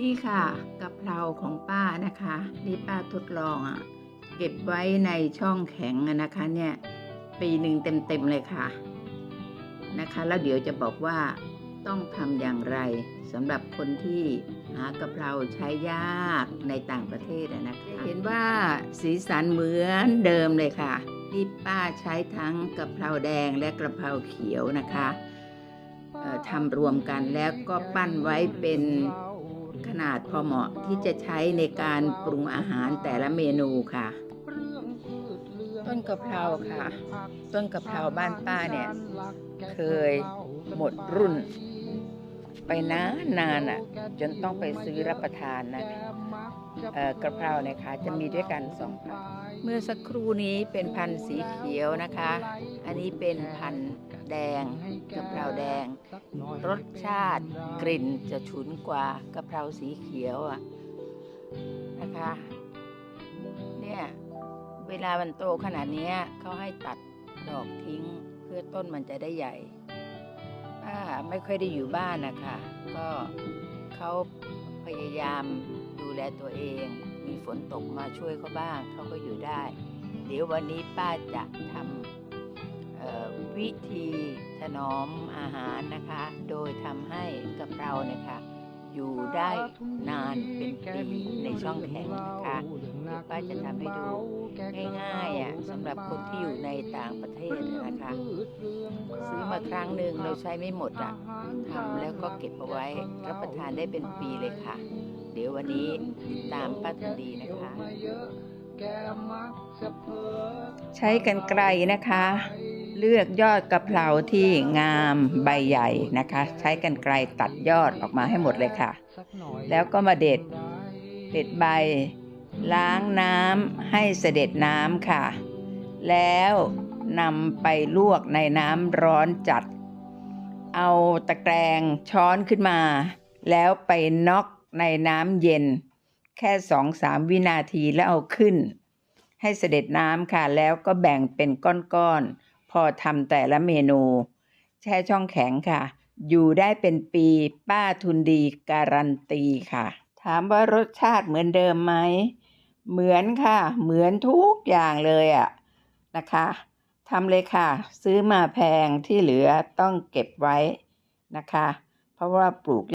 นี่ค่ะกะเพราของป้านะคะ นี่ป้าทดลองอะ่ะเก็บไว้ในช่องแข็งนะคะเนี่ยปีหนึ่งเต็มๆเลยค่ะนะคะ แล้วเดี๋ยวจะบอกว่าต้องทำอย่างไรสำหรับคนที่หากะเพราใช้ยากในต่างประเทศนะคะ เห็นว่าสีสันเหมือนเดิมเลยค่ะนี่ป้าใช้ทั้งกะเพราแดงและกะเพราเขียวนะคะทำรวมกันแล้วก็ปั้นไว้เป็น ขนาดพอเหมาะที่จะใช้ในการปรุงอาหารแต่ละเมนูค่ะ ต้นกะเพราค่ะ ต้นกะเพราบ้านป้าเนี่ย เคยหมดรุ่น ไปนานนานๆอะ จนต้องไปซื้อรับประทานนะเอ่อกะเพราเนี่ยค่ะจะมีด้วยกันสองพันธุ์เมื่อสักครู่นี้เป็นพันธุ์สีเขียวนะคะ อันนี้เป็นพันธุ์ แดงกะเพราแดง รสชาติกลิ่นจะฉุนกว่ากะเพราสีเขียวอะนะคะ เนี่ยเวลามันโตขนาดเนี้ยเขาให้ตัดดอกทิ้งเพื่อต้นมันจะได้ใหญ่ป้าไม่ค่อยได้อยู่บ้านนะคะก็เขาพยายามดูแลตัวเอง มีฝนตกมาช่วยเขาบ้างเขาก็อยู่ได้ เดี๋ยววันนี้ป้าจะทำเอ่อ วิธีถนอมอาหารนะคะ โดยทำให้กะเพราเนี่ยค่ะอยู่ได้นานเป็นปีในช่องแข็งนะคะเดี๋ยวป้าจะทำให้ดูง่ายๆอะสำหรับคนที่อยู่ในต่างประเทศนะคะ ซื้อมาครั้งหนึ่งเราใช้ไม่หมดอะทำแล้วก็เก็บเอาไว้รับประทานได้เป็นปีเลยค่ะ เดี๋ยววันนี้ตามป้าทุนดีนะคะ ใช้กันไกลนะคะ เลือกยอดกะเพราที่งามใบใหญ่นะคะ ใช้กันไกลตัดยอดออกมาให้หมดเลยค่ะ แล้วก็มาเด็ดเด็ดใบ ล้างน้ำให้เสด็จน้ำค่ะ แล้วนำไปลวกในน้ำร้อนจัด เอาตะแกรงช้อนขึ้นมา แล้วไปน็อกในน้ำเย็น แค่สองสามวินาทีแล้วเอาขึ้น ให้เสด็จน้ำค่ะ แล้วก็แบ่งเป็นก้อนๆ พอทำแต่ละเมนู แช่ช่องแข็งค่ะ อยู่ได้เป็นปีป้าทุนดีการันตีค่ะ ถามว่ารสชาติเหมือนเดิมไหม เหมือนค่ะ เหมือนทุกอย่างเลยอะ่ะนะคะทำเลยค่ะ ซื้อมาแพงที่เหลือต้องเก็บไว้นะคะ เพราะว่าปลูก